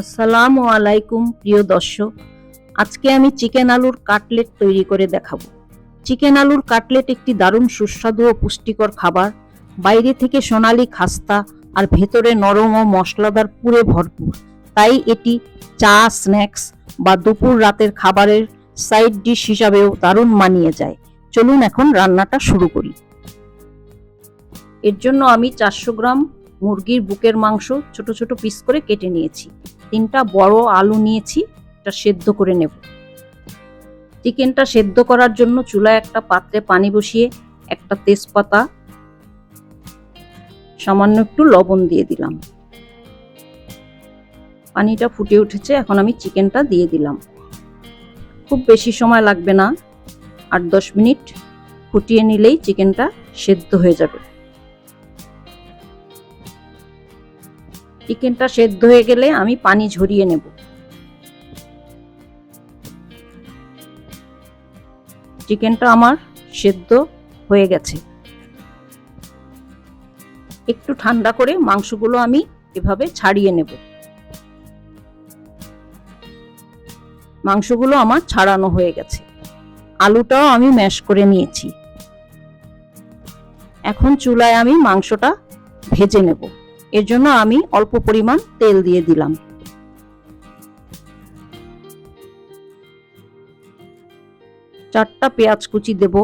আসসালামু আলাইকুম, প্রিয় দর্শক। আজকে আমি চিকেন আলুর কাটলেট তৈরি করে দেখাবো। চিকেন আলুর কাটলেট একটি দারুণ সুস্বাদু ও পুষ্টিকর খাবার। বাইরে থেকে সোনালি খাস্তা আর ভেতরে নরম ও মশলাদার পুরে ভরপুর। তাই এটি চা, স্ন্যাক্স বা দুপুর রাতের খাবারের সাইড ডিশ হিসাবেও দারুণ মানিয়ে যায়। চলুন এখন রান্নাটা শুরু করি। এর জন্য আমি চারশো গ্রাম মুরগির বুকের মাংস ছোট ছোট পিস করে কেটে নিয়েছি। তিনটা বড় আলু নিয়েছি, এটা সেদ্ধ করে নেব। চিকেনটা সেদ্ধ করার জন্য চুলায় একটা পাত্রে পানি বসিয়ে একটা তেজপাতা, সামান্য একটু লবণ দিয়ে দিলাম। পানিটা ফুটে উঠেছে, এখন আমি চিকেনটা দিয়ে দিলাম। খুব বেশি সময় লাগবে না, আট দশ মিনিট ফুটিয়ে নিলেই চিকেনটা সেদ্ধ হয়ে যাবে। চিকেনটা সেদ্ধ হয়ে গেলে আমি পানি ঝরিয়ে নেব। চিকেনটা আমার সেদ্ধ হয়ে গেছে। একটু ঠান্ডা করে মাংসগুলো আমি এভাবে ছাড়িয়ে নেব। মাংসগুলো আমার ছাড়ানো হয়ে গেছে। আলুটাও আমি ম্যাশ করে নিয়েছি। এখন চুলায় আমি মাংসটা ভেজে নেব। এর জন্য আমি অল্প পরিমাণ তেল দিয়ে দিলাম। চারটা পেঁয়াজ কুচি দেব।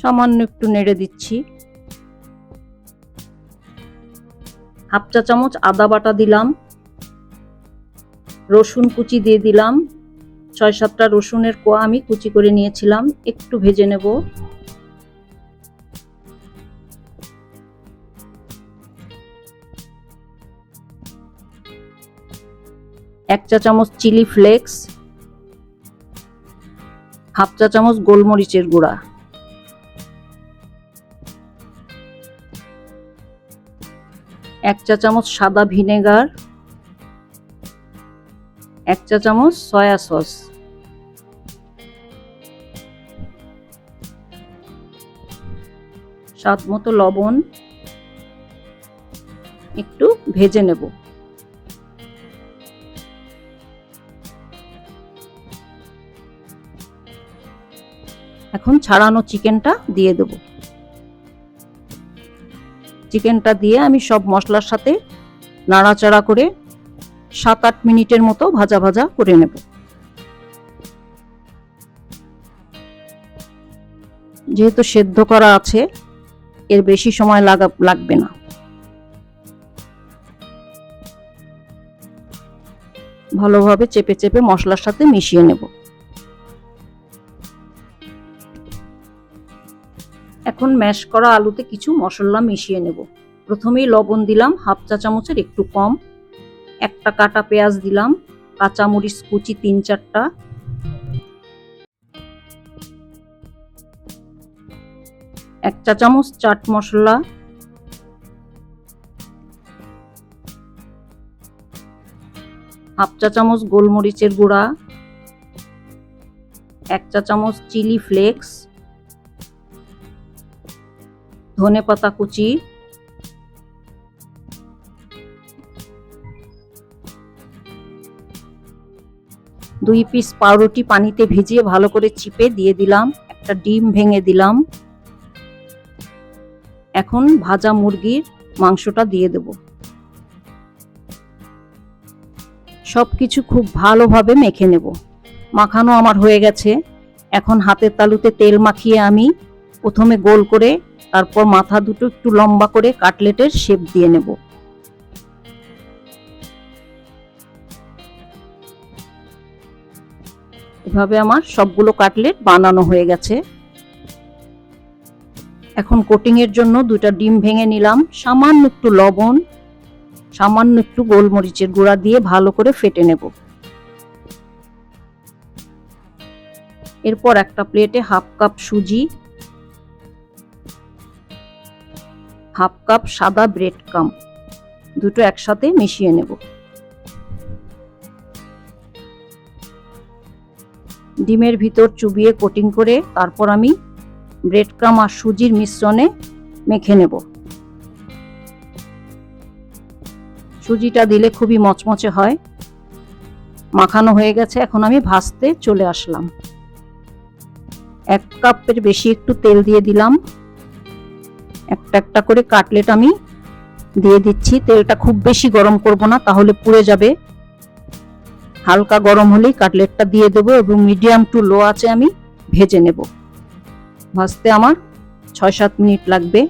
সামান্য একটু নেড়ে দিচ্ছি। হাফ চা চামচ আদা বাটা দিলাম। রসুন কুচি দিয়ে দিলাম। ছয় সাতটা রসুনের কোয়া আমি কুচি করে নিয়েছিলাম, একটু ভেজে নেব। এক চা চামচ চিলি ফ্লেক্স, হাফ চা চামচ গোলমরিচের গুঁড়া। এক চা চামচ সাদা ভিনেগার, এক চা চামচ সয়া সস। স্বাদ মতো লবণ একটু ভেজে নেব। এখন ছাড়ানো চিকেনটা দিয়ে দেব। চিকেনটা দিয়ে আমি সব মশলার সাথে নাড়াচাড়া করে সাত আট মিনিটের মতো ভাজা ভাজা করে নেব। যেহেতু সেদ্ধ করা আছে এর বেশি সময় লাগা, লাগবে না। ভালোভাবে চেপে চেপে মশলার সাথে মিশিয়ে নেব। এখন ম্যাশ করা আলুতে কিছু মশলা মিশিয়ে নেব। প্রথমেই লবণ দিলাম, হাফ চা চামচের একটু কম। একটা কাটা পেঁয়াজ দিলাম, কাঁচামরিচ কুচি তিন চারটা এক চা চামচ চাট মশলা। হাফ চা চামচ গোলমরিচের গুঁড়া। এক চা চামচ চিলি ফ্লেক্স। ধনে পাতা কুচি। দুই পিস পাউরুটি পানিতে ভিজিয়ে ভালো করে চিপে দিয়ে দিলাম। একটা ডিম ভেঙে দিলাম। এখন ভাজা মুরগির মাংসটা দিয়ে দেব। সব কিছু খুব ভালোভাবে মেখে নেব। মাখানো আমার হয়ে গেছে। এখন হাতের তালুতে তেল মাখিয়ে আমি প্রথমে গোল করে, তারপর মাথা দুটো একটু লম্বা করে কাটলেটের শেপ দিয়ে নেব। এভাবে আমার সবগুলো কাটলেট বানানো হয়ে গেছে। এখন কোটিং এর জন্য দুইটা ডিম ভেঙে নিলাম। সামান্য একটু লবণ, সামান্য একটু গোলমরিচের গুঁড়া দিয়ে ভালো করে ফেটে নেব। এরপর একটা প্লেটে হাফ কাপ সুজি, হাফ কাপ সাদা ব্রেড কাম দুটো একসাথে মিশিয়ে নেব। ডিমের ভিতর চুবিয়ে কোটিং করে তারপর আমি ব্রেড ক্রাম আর সুজির মিশ্রণে মেখে নেব। সুজিটা দিলে খুবই মচমচে হয়। মাখানো হয়ে গেছে, এখন আমি ভাজতে চলে আসলাম। এক কাপের বেশি একটু তেল দিয়ে দিলাম। একটা একটা করে কাটলেট আমি দিয়ে দিচ্ছি। তেলটা খুব বেশি গরম করব না, তাহলে পুড়ে যাবে। হালকা গরম হলেই কাটলেটটা দিয়ে দেবো এবং মিডিয়াম টু লো আছে আমি ভেজে নেব। ভাজতে আমার ছয় সাত মিনিট লাগবে।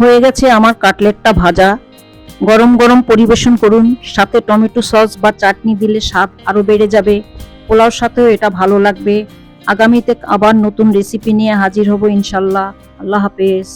হয়ে গেছে আমার কাটলেটটা ভাজা। গরম গরম পরিবেশন করুন। সাথে টমেটো সস বা চাটনি দিলে স্বাদ আরও বেড়ে যাবে। পোলাওর সাথেও এটা ভালো লাগবে। আগামীতে আবার নতুন রেসিপি নিয়ে হাজির হব ইনশাল্লাহ। আল্লাহ হাফেজ।